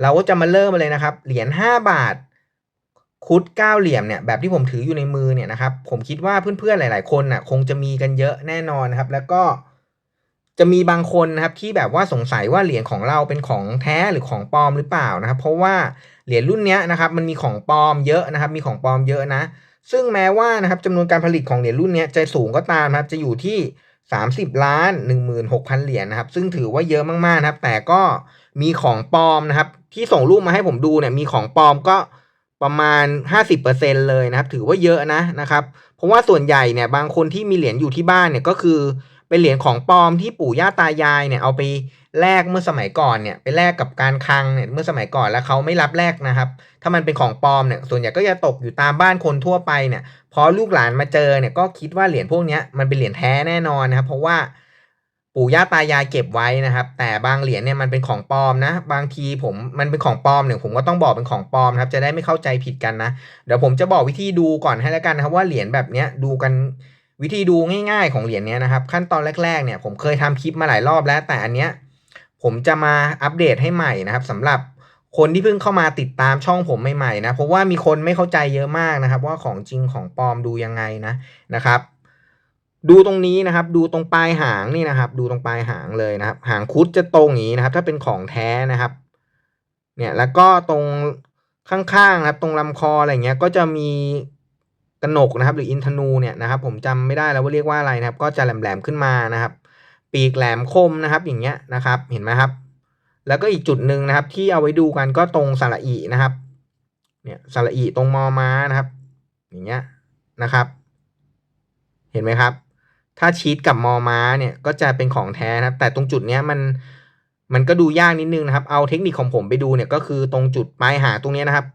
เราก็จะมาเริ่มเลยนะครับ เหรียญห้าบาท คุดเก้าเหลี่ยมเนี่ยแบบที่ผมถืออยู่ในมือเนี่ยนะครับ ผมคิดว่าเพื่อนๆหลาย ๆ คนน่ะคงจะมีกันเยอะแน่นอนนะครับ แล้วก็จะมีบางคนนะครับที่แบบว่าสงสัยว่าเหรียญของเราเป็นของแท้หรือของปลอมหรือเปล่านะครับ เพราะว่าเหรียญรุ่นเนี้ยนะครับมันมีของปลอมเยอะนะครับ มีของปลอมเยอะนะ ซึ่งแม้ว่านะครับจำนวนการผลิตของเหรียญรุ่นเนี้ยจะสูงก็ตามนะครับจะอยู่ที่ 30 ล้าน 16,000 เหรียญนะครับ ซึ่งถือว่าเยอะมากๆนะครับ แต่ก็มีของปลอมนะครับ ที่ส่งรูปมาให้ผมดูเนี่ยมีของปลอมก็ประมาณ 50%เลยนะครับ ถือว่าเยอะนะนะครับ เพราะว่าส่วนใหญ่เนี่ยบางคนที่มีเหรียญอยู่ที่บ้านเนี่ยก็คือ เป็นเหรียญของปลอมที่ปู่ย่าตายายเนี่ยเอาไปแลกเมื่อสมัยก่อนเนี่ยไปแลกกับการคลังเนี่ยเมื่อสมัยก่อนแล้วเขาไม่รับแลกนะครับ ถ้ามันเป็นของปลอมเนี่ยส่วนใหญ่ก็จะตกอยู่ตามบ้านคนทั่วไปเนี่ยพอลูกหลานมาเจอเนี่ยก็คิดว่าเหรียญพวกนี้มันเป็นเหรียญแท้แน่นอนนะครับ เพราะว่าปู่ย่าตายายเก็บไว้นะครับ แต่บางเหรียญเนี่ยมันเป็นของปลอมนะ บางทีผมมันเป็นของปลอมเนี่ยผมก็ต้องบอกเป็นของปลอมครับจะได้ไม่เข้าใจผิดกันนะ เดี๋ยวผมจะบอกวิธีดูก่อนให้แล้วกันนะครับว่าเหรียญแบบเนี้ยดูกัน วิธีดูง่ายๆของเหรียญนี้นะครับขั้นตอนแรกๆเนี่ยผมเคยทำคลิปมาหลายรอบแล้ว แต่อันเนี้ยผมจะมาอัปเดตให้ใหม่นะครับสำหรับคนที่เพิ่งเข้ามาติดตามช่องผมใหม่ๆนะเพราะว่ามีคนไม่เข้าใจเยอะมากนะครับ ว่าของจริงของปลอมดูยังไงนะนะครับ ดูตรงนี้นะครับ ดูตรงปลายหางนี่นะครับ ดูตรงปลายหางเลยนะครับ หางคุดจะตรงอย่างนี้นะครับ ถ้าเป็นของแท้นะครับ เนี่ยแล้วก็ตรงข้างๆนะครับ ตรงลำคออะไรเงี้ยก็จะมี กระหนกนะครับ หรืออินทนูเนี่ยนะครับ ผมจำไม่ได้แล้วว่าเรียกว่าอะไรนะครับ ก็จะแหลมๆขึ้นมานะครับ ปีกแหลมคมนะครับ อย่างเงี้ยนะครับ เห็นไหมครับ แล้วก็อีกจุดหนึ่งนะครับ ที่เอาไว้ดูกันก็ตรงสระอีนะครับ เนี่ยสระอีตรงมอม้านะครับ อย่างเงี้ยนะครับ เห็นไหมครับ ถ้าชีตกับมอม้าเนี่ยก็จะเป็นของแท้นะครับ แต่ตรงจุดเนี้ยมันมันก็ดูยากนิดนึงนะครับ เอาเทคนิคของผมไปดูเนี่ยก็คือตรงจุดปลายหาตรงเนี้ยนะครับ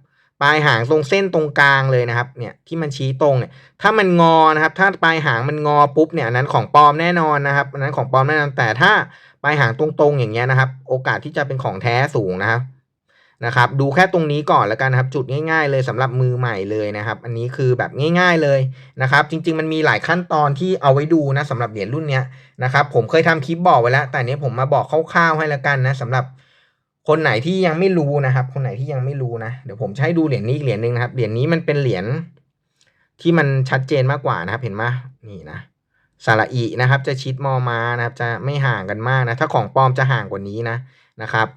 ปลายหางตรงเส้นตรงกลางเลยนะครับเนี่ยที่มันชี้ตรงเนี่ยถ้ามันงอนะครับ ถ้าปลายหางมันงอปุ๊บเนี่ยอันนั้นของปลอมแน่นอนนะครับอันนั้นของปลอมแน่นอนแต่ถ้าปลายหางตรงๆอย่างเงี้ยนะครับ โอกาสที่จะเป็นของแท้สูงนะครับนะครับ ดูแค่ตรงนี้ก่อนแล้วกันนะครับจุดง่าย ๆ เลยสำหรับมือใหม่เลยนะครับ อันนี้คือแบบง่าย ๆเลยนะครับ จริง ๆ มันมีหลายขั้นตอนที่เอาไว้ดูนะสำหรับเหรียญรุ่นเนี้ยนะครับผมเคยทำคลิปบอกไว้แล้ว แต่เนี้ยผมมาบอกคร่าวๆให้แล้วกันนะสำหรับ คนไหนที่ยังไม่รู้นะครับ คนไหนที่ยังไม่รู้นะ เดี๋ยวผมจะให้ดูเหรียญนี้อีกเหรียญหนึ่งนะครับ เหรียญนี้มันเป็นเหรียญที่มันชัดเจนมากกว่านะครับ เห็นไหมนี่นะสระอีนะครับ จะชิดมอมานะครับ จะไม่ห่างกันมากนะ ถ้าของปลอมจะห่างกว่านี้นะนะครับ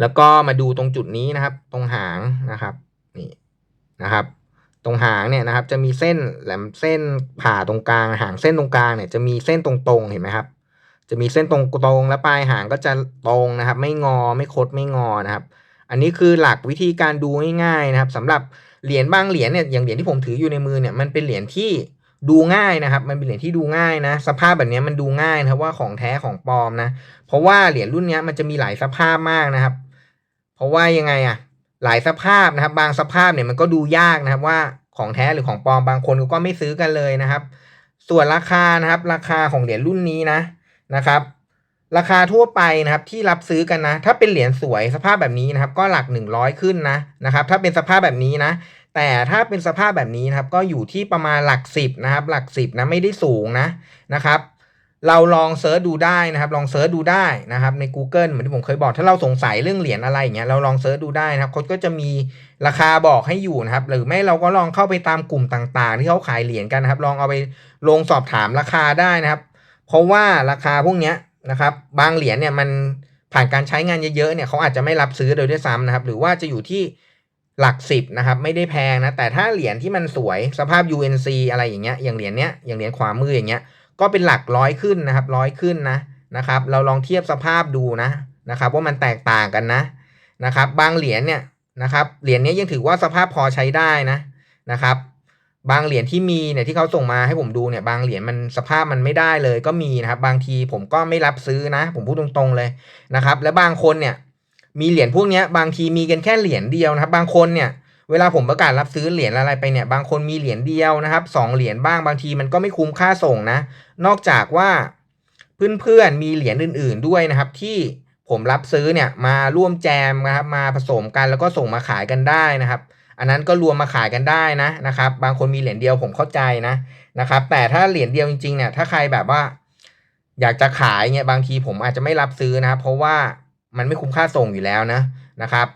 แล้วก็มาดูตรงจุดนี้นะครับ ตรงหางนะครับ นี่นะครับ ตรงหางเนี่ยนะครับ จะมีเส้นแหลมเส้นผ่าตรงกลาง หางเส้นตรงกลางเนี่ยจะมีเส้นตรงๆเห็นไหมครับ จะมีเส้นตรงตรงแล้วปลายหางก็จะตรงนะครับ ไม่งอไม่คดไม่งอนะครับ อันนี้คือหลักวิธีการดูง่ายๆนะครับสำหรับเหรียญบางเหรียญเนี่ยอย่างเหรียญที่ผมถืออยู่ในมือเนี่ยมันเป็นเหรียญที่ดูง่ายนะครับ มันเป็นเหรียญที่ดูง่ายนะ สภาพแบบนี้มันดูง่ายนะครับว่าของแท้ของปลอมนะ เพราะว่าเหรียญรุ่นนี้มันจะมีหลายสภาพมากนะครับ เพราะว่ายังไงอะหลายสภาพนะครับ บางสภาพเนี่ยมันก็ดูยากนะครับว่าของแท้หรือของปลอมบางคนก็ไม่ซื้อกันเลยนะครับ ส่วนราคานะครับ ราคาของเหรียญรุ่นนี้นะ นะครับ ราคาทั่วไปนะครับที่รับซื้อกันนะ ถ้าเป็นเหรียญสวยสภาพแบบนี้นะครับ ก็หลัก 100 ขึ้นนะนะครับ ถ้าเป็นสภาพแบบนี้นะ แต่ถ้าเป็นสภาพแบบนี้นะครับ ก็อยู่ที่ประมาณหลักสิบนะครับ หลักสิบนะไม่ได้สูงนะนะครับเราลองเซิร์ชดูได้นะครับ ลองเซิร์ชดูได้นะครับ ใน Google เหมือนที่ผมเคยบอก ถ้าเราสงสัยเรื่องเหรียญอะไรอย่างเงี้ย เราลองเซิร์ชดูได้นะครับเขาก็จะมีราคาบอกให้อยู่นะครับ หรือไม่เราก็ลองเข้าไปตามกลุ่มต่างๆ ที่เขาขายเหรียญกันนะครับ ลองเอาไปลงสอบถามราคาได้นะครับ เพราะว่าราคาพวกเนี้ยนะครับบางเหรียญเนี่ยมันผ่านการใช้งานเยอะๆเนี่ยเขาอาจจะไม่รับซื้อโดยด้วยซ้ำนะครับ หรือว่าจะอยู่ที่หลักสิบนะครับไม่ได้แพงนะแต่ถ้าเหรียญที่มันสวยสภาพ UNC อะไรอย่างเงี้ยอย่างเหรียญเนี้ยอย่างเหรียญขวามืออย่างเงี้ยก็เป็นหลักร้อยขึ้นนะครับร้อยขึ้นนะนะครับเราลองเทียบสภาพดูนะนะครับว่ามันแตกต่างกันนะนะครับบางเหรียญเนี่ยนะครับเหรียญนี้ยังถือว่าสภาพพอใช้ได้นะนะครับ บางเหรียญที่มีเนี่ยที่เขาส่งมาให้ผมดูเนี่ยบางเหรียญมันสภาพมันไม่ได้เลยก็มีนะครับบางทีผมก็ไม่รับซื้อนะ ผมพูดตรงๆเลยนะครับ และบางคนเนี่ยมีเหรียญพวกนี้บางทีมีกันแค่เหรียญเดียวนะครับ บางคนเนี่ยเวลาผมประกาศรับซื้อเหรียญอะไรไปเนี่ยบางคนมีเหรียญเดียวนะครับสองเหรียญบ้างบางทีมันก็ไม่คุ้มค่าส่งนะ นอกจากว่าเพื่อนๆมีเหรียญอื่น ๆด้วยนะครับ ที่ผมรับซื้อเนี่ยมาร่วมแจมนะครับมาผสมกันแล้วก็ส่งมาขายกันได้นะครับ อันนั้นก็รวมมาขายกันได้นะนะครับ บางคนมีเหรียญเดียวผมเข้าใจนะนะครับ แต่ถ้าเหรียญเดียวจริงๆเนี่ยถ้าใครแบบว่า อยากจะขายเนี่ยบางทีผมอาจจะไม่รับซื้อนะครับเพราะว่ามันไม่คุ้มค่าส่งอยู่แล้วนะนะครับ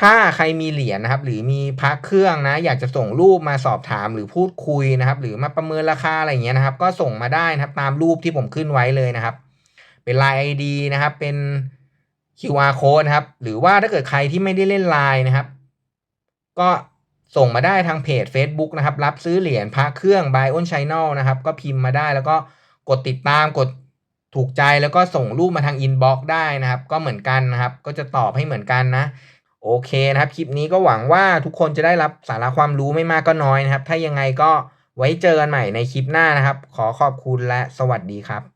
ถ้าใครมีเหรียญนะครับ หรือมีพระเครื่องนะ อยากจะส่งรูปมาสอบถามหรือพูดคุยนะครับ หรือมาประเมินราคาอะไรอย่างเงี้ยนะครับ ก็ส่งมาได้นะครับ ตามรูปที่ผมขึ้นไว้เลยนะครับ เป็น Line ID นะครับเป็น QR code นะครับ หรือว่าถ้าเกิดใครที่ไม่ได้เล่น Line นะครับ ก็ส่งมาได้ทางเพจ Facebook นะครับ รับซื้อเหรียญพระเครื่อง b y on Channel นะครับ ก็พิมพ์มาได้แล้วก็กดติดตามกดถูกใจแล้วก็ส่งรูปมาทาง inbox ได้นะครับ ก็เหมือนกันนะครับ ก็จะตอบให้เหมือนกันนะ โอเคนะครับ คลิปนี้ก็หวังว่าทุกคนจะได้รับสาระความรู้ไม่มากก็น้อยนะครับ ถ้ายังไงก็ไว้เจอกันใหม่ในคลิปหน้านะครับ ขอขอบคุณและสวัสดีครับ